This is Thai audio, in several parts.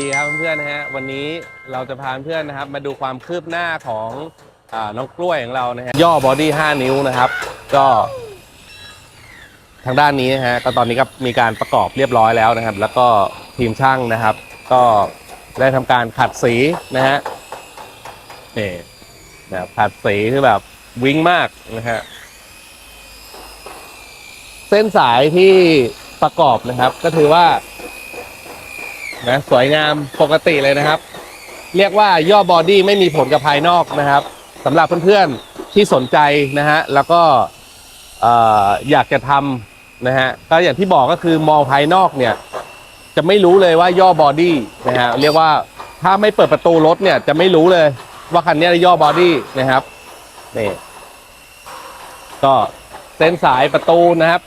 ดีครับเพื่อนๆนะฮะวันนี้เราจะพาเพื่อนนะครับ มาดูความคืบหน้าของอาน้องกล้วยของเรานะฮะย่อบอดี้5นิ้วนะครับ ก็ทางด้านนี้นะฮะก็ตอนนี้ก็มีการประกอบเรียบร้อยแล้วนะครับ แล้วก็ทีมช่างนะครับ ก็ได้ทำการขัดสีนะฮะนี่แบบขัดสีคือแบบวิ้งมากนะฮะเส้นสายที่ประกอบนะครับ ก็ถือว่า นะสวยงามปกติเลยนะครับ เรียกว่าย่อบอดี้ไม่มีผลกับภายนอกนะครับสำหรับเพื่อนๆที่สนใจนะฮะแล้วก็เอ่ออยากจะทำนะฮะก็อย่างที่บอกก็คือมองภายนอกเนี่ย จะไม่รู้เลยว่าย่อบอดี้นะฮะเรียกว่าถ้าไม่เปิดประตูรถเนี่ยจะไม่รู้เลยว่าคันนี้ย่อบอดี้นะครับนี่ก็เส้นสายประตูนะครับ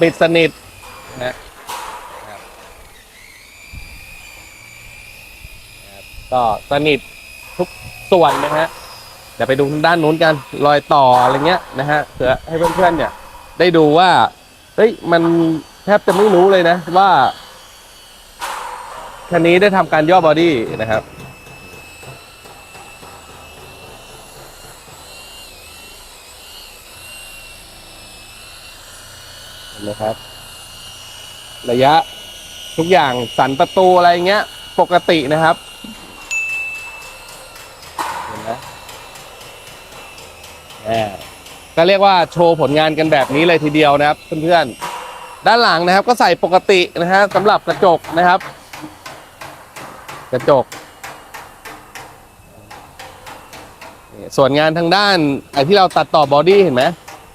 ปิดสนิทนะ ก็สนิททุกส่วนนะฮะเดี๋ยวไปดูด้านนู้นกันรอยต่ออะไรเงี้ยนะฮะเผื่อให้เพื่อนๆเนี่ย ได้ดูว่าเฮ้ยมันแทบจะไม่รู้เลยนะว่าคันนี้ได้ทำการย่อบอดี้นะครับเห็นไหมครับ ระยะทุกอย่างสันประตูอะไรเงี้ย ปกตินะครับ ก็เรียกว่าโชว์ผลงานกันแบบนี้เลยทีเดียวนะครับเพื่อนๆด้านหลังนะครับก็ใส่ปกตินะฮะสำหรับกระจกนะครับ กระจก ส่วนงานทางด้านไอ้ที่เราตัดต่อบอดี้เห็นไหม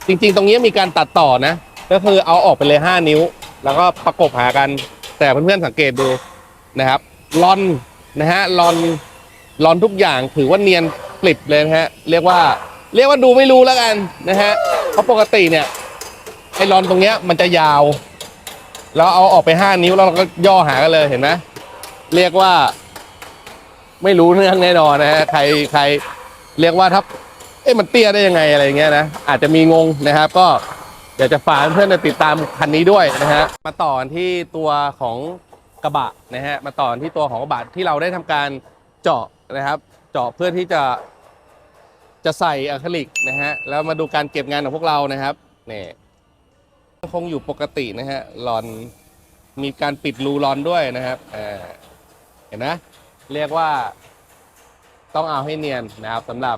จริง ๆ ตรงนี้มีการตัดต่อนะ ก็คือเอาออกไปเลย 5 นิ้ว แล้วก็ประกบหากัน แต่เพื่อนๆสังเกตดูนะครับลอนนะฮะลอนลอนทุกอย่างถือว่าเนียนกลิบเลยนะฮะ เรียกว่า เรียกว่าดูไม่รู้แล้วกันนะฮะเพราะปกติเนี่ยไอ้ลอนตรงเนี้ยมันจะยาวแล้วเอาออกไปห้านิ้วแล้วเราก็ย่อหากันเลยเห็นไหมเรียกว่า ไม่รู้เรื่องแน่นอนนะฮะใครใครเรียกว่าถ้าเอ๊ะมันเตี้ยได้ยังไงอะไรอย่างเงี้ยนะอาจจะมีงงนะครับ ก็อยากจะฝากเพื่อนติดตามคันนี้ด้วยนะฮะมาต่อที่ตัวของกระบะนะฮะมาต่อที่ตัวของกระบะที่เราได้ทำการเจาะนะครับ เจาะเพื่อที่จะ จะใส่อะคริลิกนะฮะแล้วมาดูการเก็บงานของพวกเรานะครับนี่คงอยู่ปกตินะฮะลอนมีการปิดรูลอนด้วยนะครับอ่าเห็นไหมเรียกว่าต้องเอาให้เนียนนะครับสำหรับ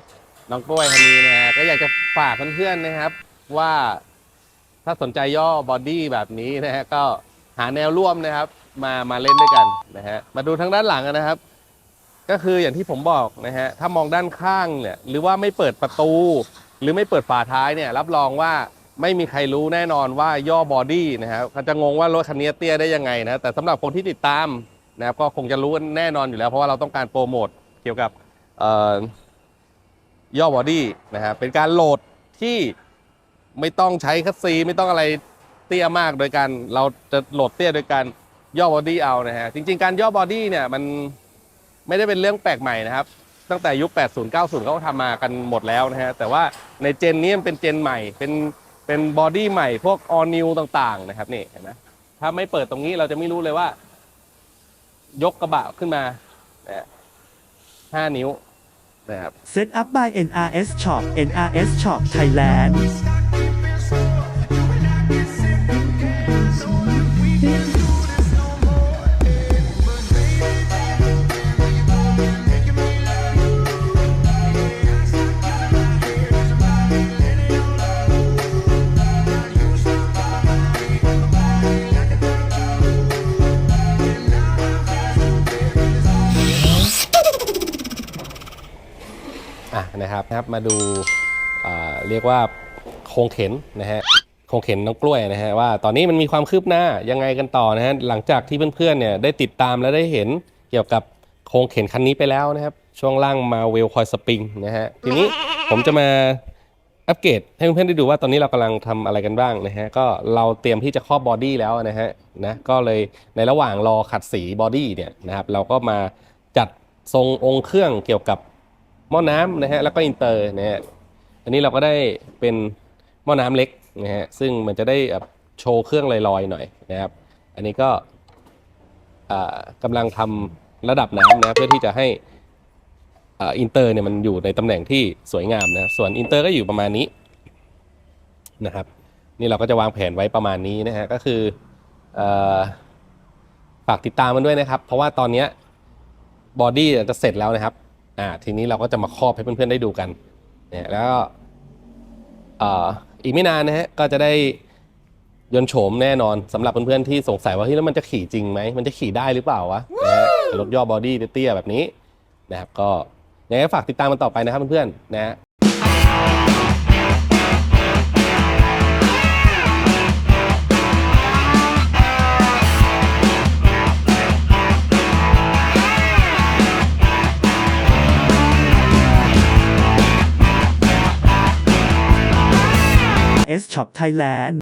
น้องกล้วยคันนี้นะฮะก็อยากจะฝากเพื่อนๆนะครับ ว่าถ้าสนใจย่อบอดี้แบบนี้นะฮะก็หาแนวร่วมนะครับ มามาเล่นด้วยกันนะฮะมาดูทางด้านหลังนะครับ ก็คืออย่างที่ผมบอกนะฮะถ้ามองด้านข้างเนี่ยหรือว่าไม่เปิดประตู หรือไม่เปิดฝาท้ายเนี่ยรับรองว่าไม่มีใครรู้แน่นอนว่าย่อบอดี้นะครับเขาจะงงว่ารถคันนี้เตี้ยได้ยังไงนะแต่สำหรับคนที่ติดตามนะครับก็คงจะรู้แน่นอนอยู่แล้ว เพราะว่าเราต้องการโปรโมทเกี่ยวกับย่อบอดี้นะครับเป็นการโหลดที่ไม่ต้องใช้คัสซีไม่ต้องอะไรเตี้ยมากโดยการเราจะโหลดเตี้ยโดยการย่อบอดี้เอานะฮะจริง ๆ การย่อบอดี้เนี่ยมัน ไม่ได้เป็นเรื่องแปลกใหม่นะครับ ตั้งแต่ยุค 80 90 เขาก็ทำมากันหมดแล้วนะฮะ แต่ว่าในเจนนี้มันเป็นเจนใหม่ เป็นเป็นบอดี้ใหม่ พวก all new ต่างๆ นะครับนี่เห็นไหมถ้าไม่เปิดตรงนี้เราจะไม่รู้เลยว่า ยกกระบะขึ้นมาห้านิ้วนะครับ Set up by NRS Shop NRS Shop Thailand อะนะครับนะครับมาดูเรียกว่าโครงเข็นนะฮะโครงเข็นน้องกล้วยนะฮะว่าตอนนี้มันมีความคืบหน้ายังไงกันต่อนะฮะหลังจากที่เพื่อนๆเนี่ยได้ติดตามและได้เห็นเกี่ยวกับโครงเข็นคันนี้ไปแล้วนะครับช่วงล่างมาเวลคอยสปริงนะฮะทีนี้ผมจะมาอัปเกรดให้เพื่อนๆได้ดูว่าตอนนี้เรากำลังทำอะไรกันบ้างนะฮะก็เราเตรียมที่จะครอบบอดี้แล้วนะฮะนะก็เลยในระหว่างรอขัดสีบอดี้เนี่ยนะครับเราก็มาจัดทรงองค์เครื่องเกี่ยวกับ หม้อน้ำนะฮะแล้วก็อินเตอร์นะฮะอันนี้เราก็ได้เป็นหม้อน้ำเล็กนะฮะซึ่งมันจะได้แบบโชว์เครื่องลอยๆหน่อยนะครับ อันนี้ก็อ่ากำลังทระดับน้ำนะเพื่อที่จะให้อ่าอินเตอร์เนี่ยมันอยู่ในตำแหน่งที่สวยงามนะส่วนอินเตอร์ก็อยู่ประมาณนี้นะครับ นี่เราก็จะวางแผนไว้ประมาณนี้นะฮะก็คืออ่อฝากติดตามมันด้วยนะครับ เพราะว่าตอนนี้บอดี้จะเสร็จแล้วนะครับ อ่าทีนี้เราก็จะมาครอบให้เพื่อนๆได้ดูกันเนี่ยแล้วก็อีกไม่นานนะฮะก็จะได้ยนโฉมแน่นอนสำหรับเพื่อนๆที่สงสัยว่าเฮ้ยแล้วมันจะขี่จริงไหมมันจะขี่ได้หรือเปล่าวะนะฮะรถย่อบอดี้เตี้ยแบบนี้นะครับก็ยังไงฝากติดตามมันต่อไปนะครับเพื่อนๆนะ Shop Thailand